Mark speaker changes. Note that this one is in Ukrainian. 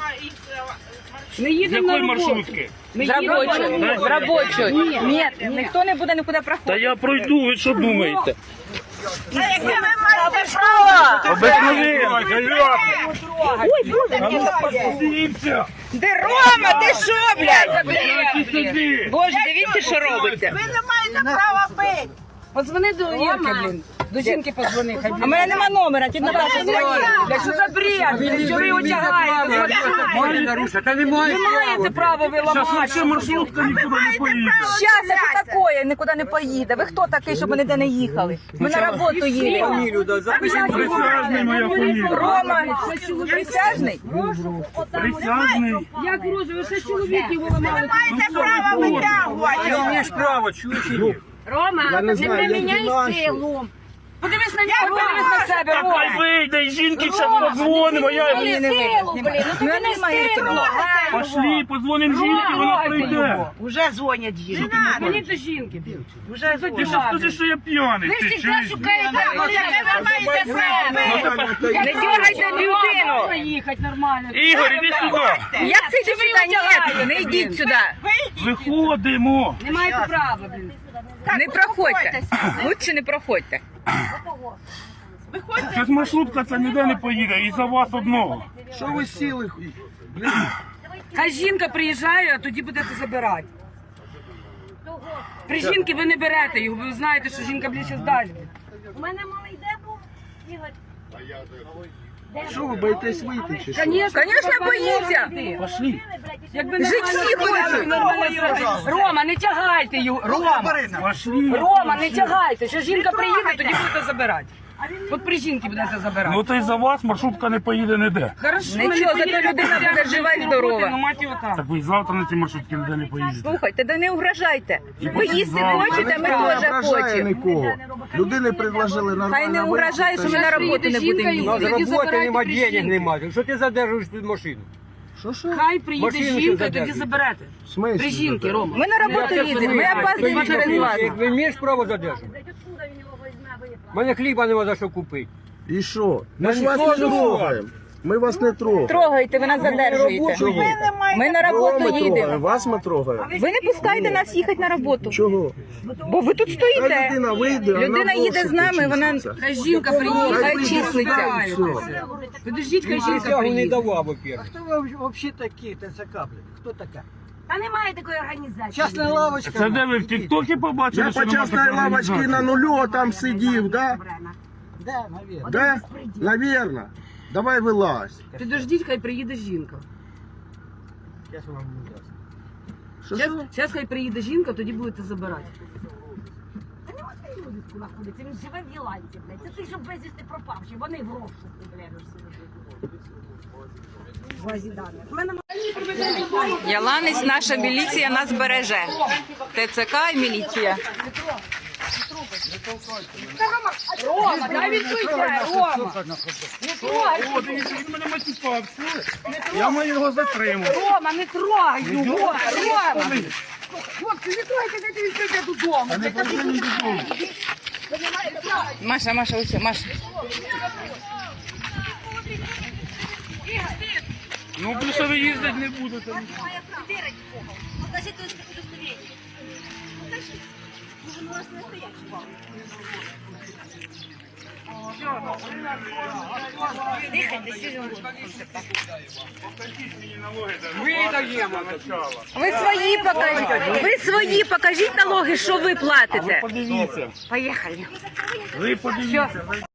Speaker 1: ма- е,
Speaker 2: З
Speaker 3: їдемо на
Speaker 2: якої
Speaker 3: роботу.
Speaker 2: маршрутки?
Speaker 3: Ми
Speaker 4: З
Speaker 3: їдемо на
Speaker 4: робочої.
Speaker 3: роботу.
Speaker 4: З робочої. Ні, ніхто не буде нікуди
Speaker 2: Та
Speaker 4: проходити.
Speaker 2: я пройду, ви що думаєте?
Speaker 1: Та яке ви маєте право?
Speaker 2: Обикновенно.
Speaker 4: Де Рома, ти що, блядь? Боже, дивіться, що робиться.
Speaker 1: Ви не маєте права бити.
Speaker 3: Подзвони до Ірки, блін. До жінки подзвони, хай
Speaker 4: А в мене нема номера, ті на вас дзвонили.
Speaker 3: Що за бред? Що ви його тягаєте?
Speaker 5: Та немає.
Speaker 3: Ви маєте право ви
Speaker 2: Зараз
Speaker 3: ламати.
Speaker 2: вообще маршрутка нікуди не поїде.
Speaker 4: Щас, що таке? Нікуди не поїде. Ви хто такий, щоб ми ніде не їхали? Ми на роботу їдемо.
Speaker 2: Присяжний моя фамілія.
Speaker 4: Рома, присяжний?
Speaker 2: Присяжний.
Speaker 3: Як грузу, ви ще чоловіків ламали.
Speaker 1: Маєте право
Speaker 5: Ти
Speaker 1: витягувати.
Speaker 5: маєш право, чуєш?
Speaker 3: Рома, не приміняй силу. Подивись на нього, подивись на себе,
Speaker 2: Хай
Speaker 3: Рома.
Speaker 2: вийде, і жінки ще подзвонимо. Я...
Speaker 4: Ні, не
Speaker 3: Силу,
Speaker 4: вийде.
Speaker 3: блін, ну тобі
Speaker 4: не
Speaker 3: не стидно.
Speaker 2: Пошли, подзвонимо жінки, вона прийде.
Speaker 1: Уже дзвонять жінки.
Speaker 3: Мені до жінки.
Speaker 1: Уже
Speaker 2: Ти ще скажи, що я п'яний?
Speaker 3: Ви
Speaker 2: Ти
Speaker 3: завжди
Speaker 2: чуєш?
Speaker 3: шукаєте
Speaker 1: Яке ви маєте себе.
Speaker 4: Не дергайте людину.
Speaker 3: їхати нормально.
Speaker 2: Ігор, іди сюди.
Speaker 4: Як це йди сюди? Ні, не йдіть сюди.
Speaker 2: Виходимо.
Speaker 3: Не маєте права, блін.
Speaker 4: Не проходьте. Лучше не проходьте.
Speaker 2: Щось маршрутка це ніде не поїде, і за вас одного.
Speaker 5: Що ви сіли?
Speaker 3: Хай жінка приїжджає, а тоді будете забирати. При жінки ви не берете його, ви знаєте, що жінка більше здасть.
Speaker 6: У мене малий де був? Ігор.
Speaker 5: Що ви боїтесь вийти чи що?
Speaker 3: Звісно,
Speaker 4: Конечно, боїться.
Speaker 2: Пошли.
Speaker 3: Якби
Speaker 4: Жить
Speaker 3: нормально
Speaker 4: всі хочуть.
Speaker 3: Рома, не тягайте його. Рома,
Speaker 2: Пошли.
Speaker 3: Рома, не тягайте. Що жінка приїде, тоді будете забирати. От при жінки будете забирати.
Speaker 2: Ну то й за вас маршрутка не поїде ніде.
Speaker 3: Хорошо,
Speaker 4: Нічого, зато людина буде жива і здорова.
Speaker 3: Ну, так.
Speaker 2: Так ви і завтра на ці маршрутки ніде не поїдете.
Speaker 4: Слухайте, да не угрожайте. Ви їсти
Speaker 2: завтра.
Speaker 4: хочете, ми
Speaker 5: Ніхто не
Speaker 4: теж
Speaker 5: ображає
Speaker 4: хочемо.
Speaker 5: нікого. Людини предложили нормально.
Speaker 4: Хай не угрожає, що ми на роботу не будемо
Speaker 3: і-
Speaker 4: їздити.
Speaker 5: На
Speaker 3: Тоді
Speaker 5: роботи нема денег немає. Що ти задержуєш під машину?
Speaker 4: Що, що?
Speaker 3: Хай приїде
Speaker 5: Машину
Speaker 3: жінка, тоді
Speaker 5: задержують.
Speaker 3: заберете.
Speaker 5: В смислі
Speaker 3: При жінки. Рома.
Speaker 4: Ми на роботу їдемо, ми опаздуємо через вас.
Speaker 5: Як ви маєш право задержати?
Speaker 6: Откуда він його візьме, виправ?
Speaker 5: У мене хліба нема за що купити.
Speaker 7: І що? Ми ж вас
Speaker 5: ніхто
Speaker 7: не трогаємо. Ми вас не трогаємо.
Speaker 4: Трогайте, ви нас задержуєте.
Speaker 7: Чого?
Speaker 4: Ми на
Speaker 7: Кого
Speaker 4: роботу
Speaker 7: ми трогаємо?
Speaker 4: їдемо.
Speaker 7: Вас ми трогаємо.
Speaker 4: Ви не пускаєте нас їхати на роботу.
Speaker 7: Чого?
Speaker 4: Бо ви тут стоїте.
Speaker 7: людина вийде, вона
Speaker 4: Людина їде з нами, вона
Speaker 3: жінка приїде,
Speaker 4: Хай
Speaker 3: хай
Speaker 4: числиться.
Speaker 3: числиться. Підождіть, хай жінка
Speaker 5: Присягу не
Speaker 3: приїде.
Speaker 5: давав, во-первых.
Speaker 8: Хто ви взагалі такі, ТЦК, блін? Хто така?
Speaker 6: Та немає такої організації.
Speaker 8: Частна лавочка.
Speaker 2: Це де ви в Тіктокі побачили,
Speaker 7: Я
Speaker 2: що
Speaker 7: по
Speaker 2: нема
Speaker 7: частной
Speaker 2: такої
Speaker 7: лавочке
Speaker 2: організації?
Speaker 7: на нулю там сидів, да?
Speaker 8: Да, навірно.
Speaker 7: Да? Наверно. Давай вилазь.
Speaker 3: Підождіть, хай приїде жінка.
Speaker 8: Я вам не.
Speaker 7: Що,
Speaker 3: Зараз,
Speaker 7: що?
Speaker 3: зараз хай приїде жінка, тоді будете забирати.
Speaker 6: Та нема такої вулиці знаходиться, він живе в Єланці, блядь. Це ти, щоб безвісти пропавши, вони в розшуку, блядь. В базі даних. У мене
Speaker 4: Яланець, наша міліція нас береже. ТЦК і міліція.
Speaker 3: Рома, дай відкрийте, Рома.
Speaker 2: О, дивіться, він мене матюкав. Я маю його затримати.
Speaker 3: Рома, не трогай його, Рома. Хлопці, не трогайте, дайте він прийде додому. Це так і буде.
Speaker 4: Маша, Маша, ось, Маша.
Speaker 2: Ну, більше ви їздити не будете.
Speaker 6: Покажіть ось удостоверення. Покажіть. Може, у нас не стоять.
Speaker 5: Видаємо.
Speaker 4: Ви свої покажіть. Ви свої покажіть налоги, що ви платите.
Speaker 2: Подивіться.
Speaker 4: Поїхали.
Speaker 2: Ви подивіться.